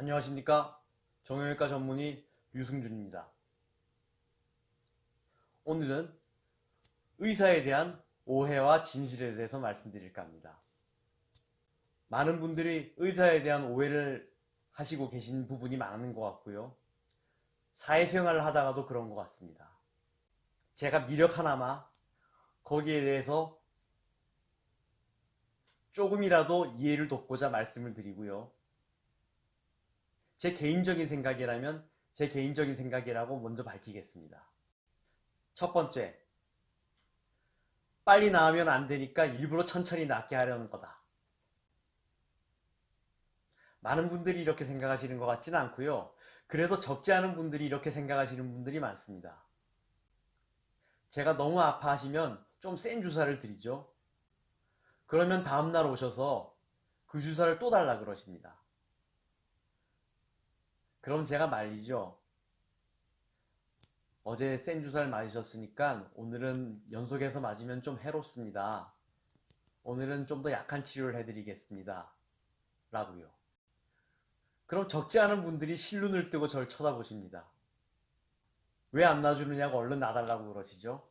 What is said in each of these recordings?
안녕하십니까 정형외과 전문의 유승준입니다. 오늘은 의사에 대한 오해와 진실에 대해서 말씀드릴까 합니다. 많은 분들이 의사에 대한 오해를 하시고 계신 부분이 많은 것 같고요. 사회생활을 하다가도 그런 것 같습니다. 제가 미력 하나마 거기에 대해서 조금이라도 이해를 돕고자 말씀을 드리고요. 제 개인적인 생각이라면 제 개인적인 생각이라고 먼저 밝히겠습니다. 첫 번째, 빨리 나으면 안 되니까 일부러 천천히 낫게 하려는 거다. 많은 분들이 이렇게 생각하시는 것 같지는 않고요. 그래도 적지 않은 분들이 이렇게 생각하시는 분들이 많습니다. 제가 너무 아파하시면 좀 센 주사를 드리죠. 그러면 다음날 오셔서 그 주사를 또 달라 그러십니다. 그럼 제가 말이죠. 어제 센 주사를 맞으셨으니까 오늘은 연속해서 맞으면 좀 해롭습니다. 오늘은 좀 더 약한 치료를 해드리겠습니다. 라고요. 그럼 적지 않은 분들이 실눈을 뜨고 저를 쳐다보십니다. 왜 안 놔주느냐고 얼른 놔달라고 그러시죠?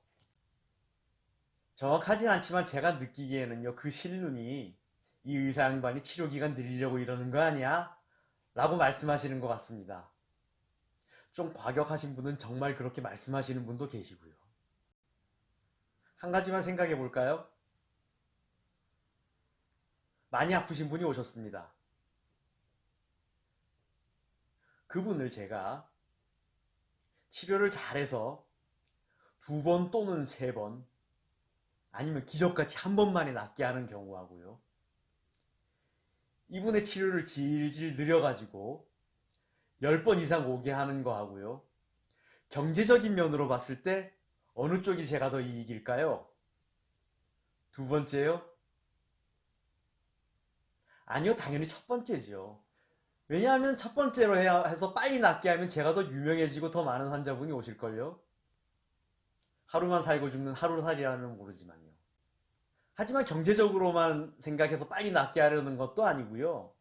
정확하진 않지만 제가 느끼기에는요, 그 실눈이 이 의사 양반이 치료기간 늘리려고 이러는 거 아니야? 라고 말씀하시는 것 같습니다. 좀 과격하신 분은 정말 그렇게 말씀하시는 분도 계시고요. 한 가지만 생각해 볼까요? 많이 아프신 분이 오셨습니다. 그분을 제가 치료를 잘해서 두 번 또는 세 번, 아니면 기적같이 한 번만에 낫게 하는 경우하고요. 이분의 치료를 질질 늘려가지고 10번 이상 오게 하는 거 하고요. 경제적인 면으로 봤을 때 어느 쪽이 제가 더 이익일까요? 두 번째요? 아니요, 당연히 첫 번째죠. 왜냐하면 첫 번째로 해야 해서 빨리 낫게 하면 제가 더 유명해지고 더 많은 환자분이 오실걸요? 하루만 살고 죽는 하루살이라는 모르지만요. 하지만 경제적으로만 생각해서 빨리 낫게 하려는 것도 아니고요.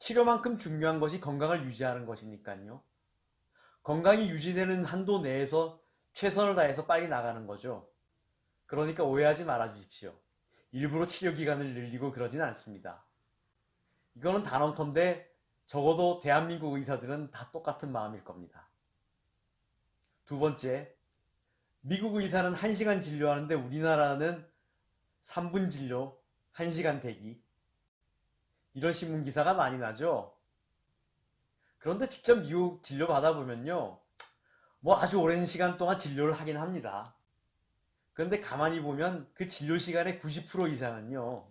치료만큼 중요한 것이 건강을 유지하는 것이니까요. 건강이 유지되는 한도 내에서 최선을 다해서 빨리 나가는 거죠. 그러니까 오해하지 말아 주십시오. 일부러 치료 기간을 늘리고 그러진 않습니다. 이거는 단언컨대 적어도 대한민국 의사들은 다 똑같은 마음일 겁니다. 두 번째, 미국 의사는 1시간 진료하는데 우리나라는 3분 진료, 1시간 대기. 이런 신문 기사가 많이 나죠. 그런데 직접 미국 진료 받아보면요. 뭐 아주 오랜 시간 동안 진료를 하긴 합니다. 그런데 가만히 보면 그 진료 시간의 90% 이상은요.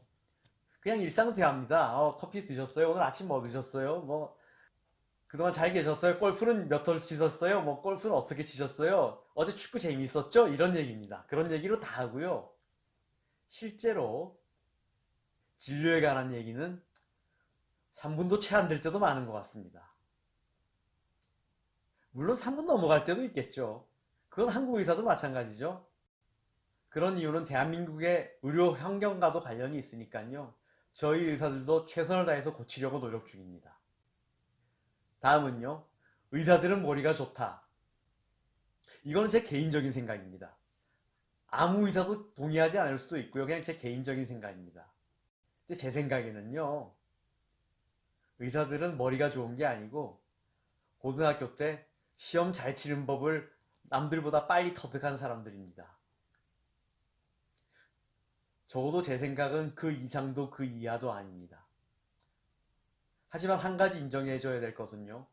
그냥 일상 대화입니다. 어, 커피 드셨어요? 오늘 아침 뭐 드셨어요? 뭐 그동안 잘 계셨어요? 골프는 몇 홀 치셨어요? 뭐 골프는 어떻게 치셨어요? 어제 축구 재미있었죠? 이런 얘기입니다. 그런 얘기로 다 하고요. 실제로 진료에 관한 얘기는 3분도 채 안 될 때도 많은 것 같습니다. 물론 3분 넘어갈 때도 있겠죠. 그건 한국 의사도 마찬가지죠. 그런 이유는 대한민국의 의료 환경과도 관련이 있으니까요. 저희 의사들도 최선을 다해서 고치려고 노력 중입니다. 다음은요. 의사들은 머리가 좋다. 이거는 제 개인적인 생각입니다. 아무 의사도 동의하지 않을 수도 있고요. 그냥 제 개인적인 생각입니다. 근데 제 생각에는요. 의사들은 머리가 좋은 게 아니고 고등학교 때 시험 잘 치는 법을 남들보다 빨리 터득한 사람들입니다. 적어도 제 생각은 그 이상도 그 이하도 아닙니다. 하지만 한 가지 인정해줘야 될 것은요.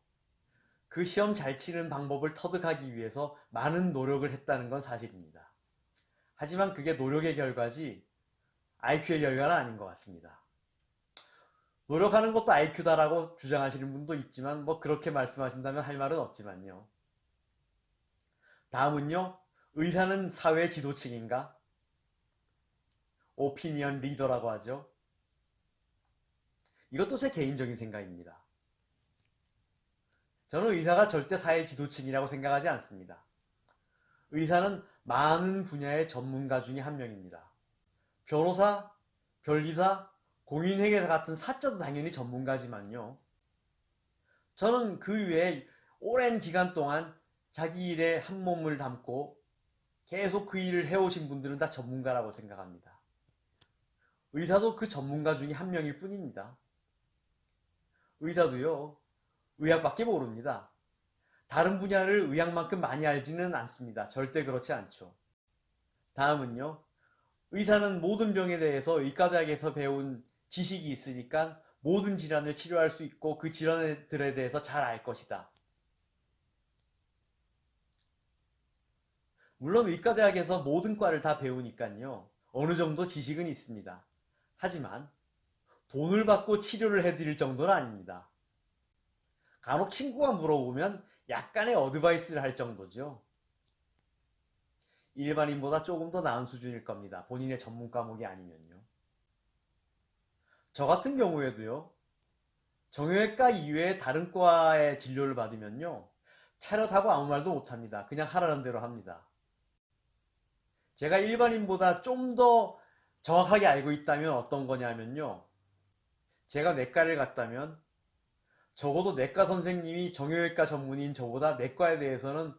그 시험 잘 치는 방법을 터득하기 위해서 많은 노력을 했다는 건 사실입니다. 하지만 그게 노력의 결과지 IQ의 결과는 아닌 것 같습니다. 노력하는 것도 IQ다라고 주장하시는 분도 있지만 뭐 그렇게 말씀하신다면 할 말은 없지만요. 다음은요. 의사는 사회 지도층인가? 오피니언 리더라고 하죠. 이것도 제 개인적인 생각입니다. 저는 의사가 절대 사회 지도층이라고 생각하지 않습니다. 의사는 많은 분야의 전문가 중에 한 명입니다. 변호사, 변리사, 공인회계사 같은 사자도 당연히 전문가지만요. 저는 그 외에 오랜 기간 동안 자기 일에 한 몸을 담고 계속 그 일을 해오신 분들은 다 전문가라고 생각합니다. 의사도 그 전문가 중에 한 명일 뿐입니다. 의사도요, 의학밖에 모릅니다. 다른 분야를 의학만큼 많이 알지는 않습니다. 절대 그렇지 않죠. 다음은요, 의사는 모든 병에 대해서 의과대학에서 배운 지식이 있으니까 모든 질환을 치료할 수 있고 그 질환들에 대해서 잘 알 것이다. 물론 의과대학에서 모든 과를 다 배우니까요. 어느 정도 지식은 있습니다. 하지만 돈을 받고 치료를 해드릴 정도는 아닙니다. 간혹 친구가 물어보면 약간의 어드바이스를 할 정도죠. 일반인보다 조금 더 나은 수준일 겁니다. 본인의 전문 과목이 아니면요. 저 같은 경우에도요. 정형외과 이외에 다른 과의 진료를 받으면요. 차렷하고 아무 말도 못합니다. 그냥 하라는 대로 합니다. 제가 일반인보다 좀 더 정확하게 알고 있다면 어떤 거냐면요. 제가 내과를 갔다면 적어도 내과 선생님이 정형외과 전문인 저보다 내과에 대해서는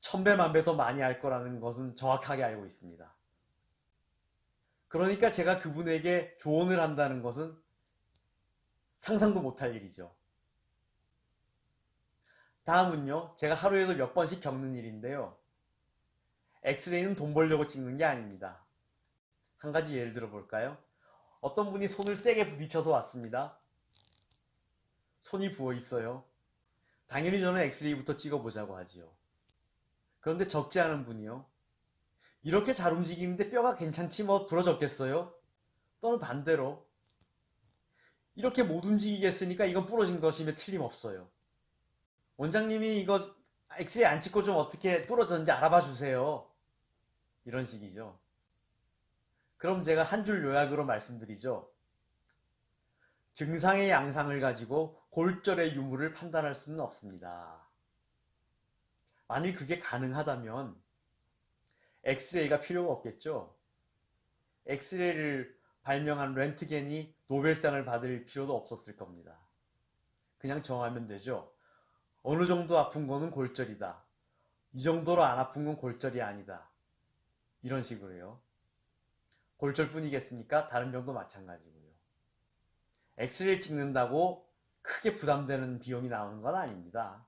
천배 만배 더 많이 알 거라는 것은 정확하게 알고 있습니다. 그러니까 제가 그분에게 조언을 한다는 것은 상상도 못할 일이죠. 다음은요, 제가 하루에도 몇 번씩 겪는 일인데요. 엑스레이는 돈 벌려고 찍는 게 아닙니다. 한 가지 예를 들어 볼까요? 어떤 분이 손을 세게 부딪혀서 왔습니다. 손이 부어 있어요. 당연히 저는 엑스레이부터 찍어보자고 하지요. 그런데 적지 않은 분이요. 이렇게 잘 움직이는데 뼈가 괜찮지 뭐 부러졌겠어요? 또는 반대로 이렇게 못 움직이겠으니까 이건 부러진 것임에 틀림없어요. 원장님이 이거 엑스레이 안 찍고 좀 어떻게 부러졌는지 알아봐 주세요. 이런 식이죠. 그럼 제가 한 줄 요약으로 말씀드리죠. 증상의 양상을 가지고 골절의 유무를 판단할 수는 없습니다. 만일 그게 가능하다면 엑스레이가 필요가 없겠죠. 엑스레이를 발명한 렌트겐이 노벨상을 받을 필요도 없었을 겁니다. 그냥 정하면 되죠. 어느 정도 아픈 거는 골절이다. 이 정도로 안 아픈 건 골절이 아니다. 이런 식으로요. 골절뿐이겠습니까? 다른 병도 마찬가지고요. 엑스레이 찍는다고 크게 부담되는 비용이 나오는 건 아닙니다.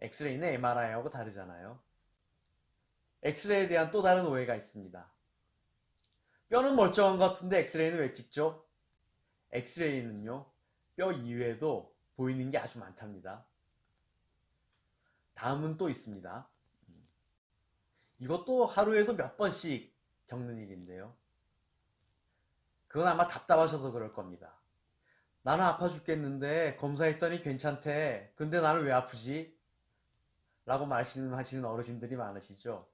엑스레이는 MRI하고 다르잖아요. 엑스레이에 대한 또 다른 오해가 있습니다. 뼈는 멀쩡한 것 같은데 엑스레이는 왜 찍죠? 엑스레이는요, 뼈 이외에도 보이는 게 아주 많답니다. 다음은 또 있습니다. 이것도 하루에도 몇 번씩 겪는 일인데요. 그건 아마 답답하셔서 그럴 겁니다. 나는 아파 죽겠는데 검사했더니 괜찮대. 근데 나는 왜 아프지? 라고 말씀하시는 어르신들이 많으시죠.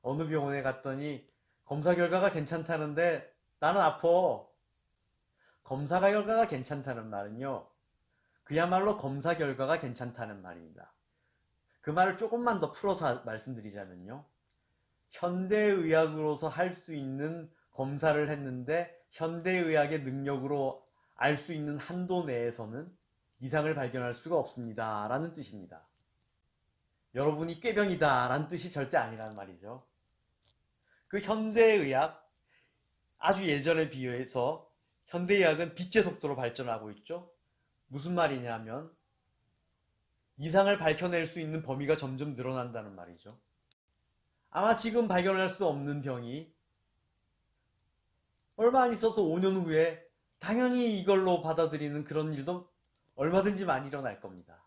어느 병원에 갔더니 검사 결과가 괜찮다는데 나는 아파. 검사 결과가 괜찮다는 말은요. 그야말로 검사 결과가 괜찮다는 말입니다. 그 말을 조금만 더 풀어서 말씀드리자면요. 현대의학으로서 할 수 있는 검사를 했는데 현대의학의 능력으로 알 수 있는 한도 내에서는 이상을 발견할 수가 없습니다. 라는 뜻입니다. 여러분이 꾀병이다 라는 뜻이 절대 아니란 말이죠. 그 현대의학, 아주 예전에 비교해서 현대의학은 빛의 속도로 발전하고 있죠. 무슨 말이냐면 이상을 밝혀낼 수 있는 범위가 점점 늘어난다는 말이죠. 아마 지금 발견할 수 없는 병이 얼마 안 있어서 5년 후에 당연히 이걸로 받아들이는 그런 일도 얼마든지 많이 일어날 겁니다.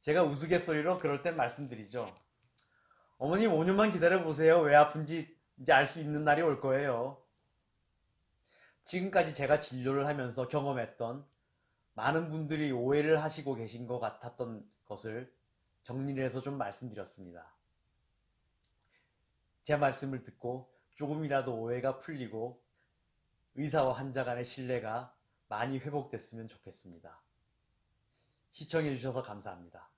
제가 우스갯소리로 그럴 땐 말씀드리죠. 어머님 5년만 기다려보세요. 왜 아픈지 이제 알 수 있는 날이 올 거예요. 지금까지 제가 진료를 하면서 경험했던 많은 분들이 오해를 하시고 계신 것 같았던 것을 정리를 해서 좀 말씀드렸습니다. 제 말씀을 듣고 조금이라도 오해가 풀리고 의사와 환자 간의 신뢰가 많이 회복됐으면 좋겠습니다. 시청해주셔서 감사합니다.